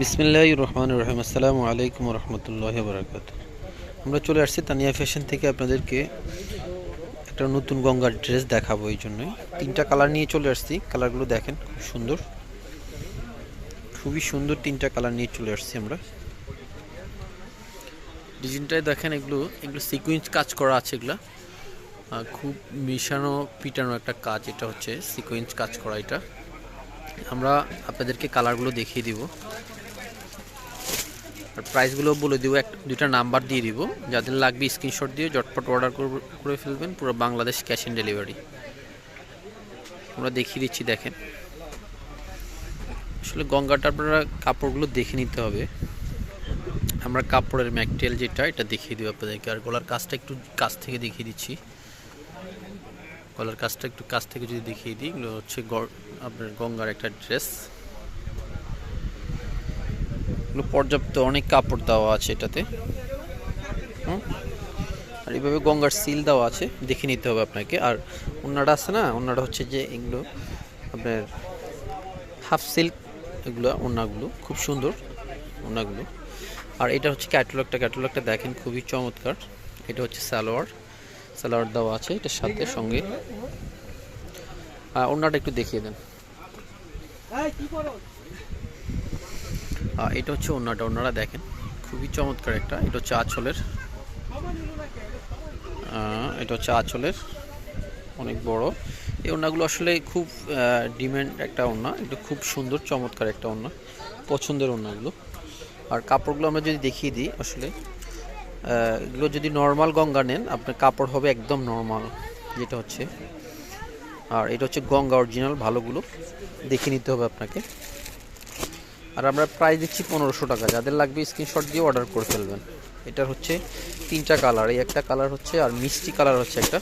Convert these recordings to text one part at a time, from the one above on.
বিসমিল্লাহ রহমান রহিম আসসালামু আলাইকুম রহমতুল্লাহ বরাকাত আমরা চলে আসছি তানিয়া ফ্যাশন থেকে আপনাদেরকে একটা নতুন গঙ্গার ড্রেস দেখাবো এই জন্যই। তিনটা কালার নিয়ে চলে আসছি। কালারগুলো দেখেন, খুব সুন্দর। খুবই সুন্দর তিনটা কালার নিয়ে চলে আসছি আমরা। ডিজাইনটায় দেখেন, এগুলো এগুলো সিকুয়েন্স কাজ করা আছে এগুলো। খুব মিশানো, পিটানো একটা কাজ এটা হচ্ছে সিকুয়েন্স কাজ করা এটা। আমরা আপনাদেরকে কালারগুলো দেখিয়ে দিব। আর প্রাইসগুলো বলে দিব, এক, দুইটা নাম্বার দিয়ে দিব। যাদের লাগবে স্ক্রিনশট দিয়ে জটপট অর্ডার করে ফেলবেন, পুরো বাংলাদেশ ক্যাশ অন ডেলিভারি আমরা দেখিয়ে দিচ্ছি, দেখেন। আসলে গঙ্গাটা আপনারা কাপড়গুলো দেখে নিতে হবে। আমরা কাপড়ের ম্যাটেরিয়াল যেটা, এটা দেখিয়ে দিব আপনাদেরকে। আর গলার কাজটা একটু কাছ থেকে দেখিয়ে দিচ্ছি। গলার কাজটা একটু কাছ থেকে যদি দেখিয়ে দিই হচ্ছে আপনার গঙ্গার একটা ড্রেস এগুলো পর্যাপ্ত অনেক কাপড় দেওয়া আছে এটাতে? আর এইভাবে গঙ্গার সিল দেওয়া আছে, দেখে নিতে হবে আপনাকে। আর ওনাটা আছে না ওনাটা হচ্ছে যে এগুলো আপনার হাফ সিল্ক এগুলো, ওনাগুলো, খুব সুন্দর ওনাগুলো। আর এটা হচ্ছে ক্যাটালগটা ক্যাটালগটা দেখেন খুবই চমৎকার। এটা হচ্ছে সালোয়ার সালোয়ার দেওয়া আছে এটার সাথে সঙ্গে। আর ওনাটা একটু দেখিয়ে দেন। এটা হচ্ছে ওনাটা ওনারা দেখেন, খুবই চমৎকার একটা। এটা হচ্ছে আঁচলের। এটা হচ্ছে আঁচলের। অনেক বড়। এই ওনাগুলো আসলে খুব ডিমান্ড একটা ওনা এটা খুব সুন্দর, চমৎকার একটা ওনা পছন্দের ওনাগুলো আর কাপড়গুলো আমরা যদি দেখিয়ে দিই আসলে এগুলো যদি নর্মাল গঙ্গা নেন, আপনার কাপড় হবে একদম নর্মাল, যেটা হচ্ছে। আর এটা হচ্ছে গঙ্গা অরিজিনাল, ভালোগুলো। দেখে নিতে হবে আপনাকে। আর আমরা প্রাইস দিচ্ছি পনেরোশো টাকা। যাদের লাগবে স্ক্রিনশট দিয়ে অর্ডার করে ফেলবেন। এটা হচ্ছে তিনটা কালার এই একটা কালার হচ্ছে আর মিষ্টি কালার হচ্ছে একটা।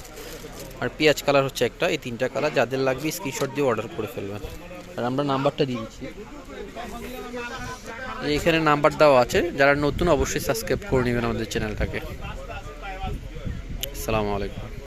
আর পেঁয়াজ কালার হচ্ছে একটা। এই তিনটা কালার যাদের লাগবে স্ক্রিনশট দিয়ে অর্ডার করে ফেলবেন। আর আমরা নাম্বারটা দিয়ে দিচ্ছি। এখানে নাম্বার দেওয়া আছে। যারা নতুন অবশ্যই সাবস্ক্রাইব করে নেবেন আমাদের চ্যানেলটাকে আসসালামু আলাইকুম।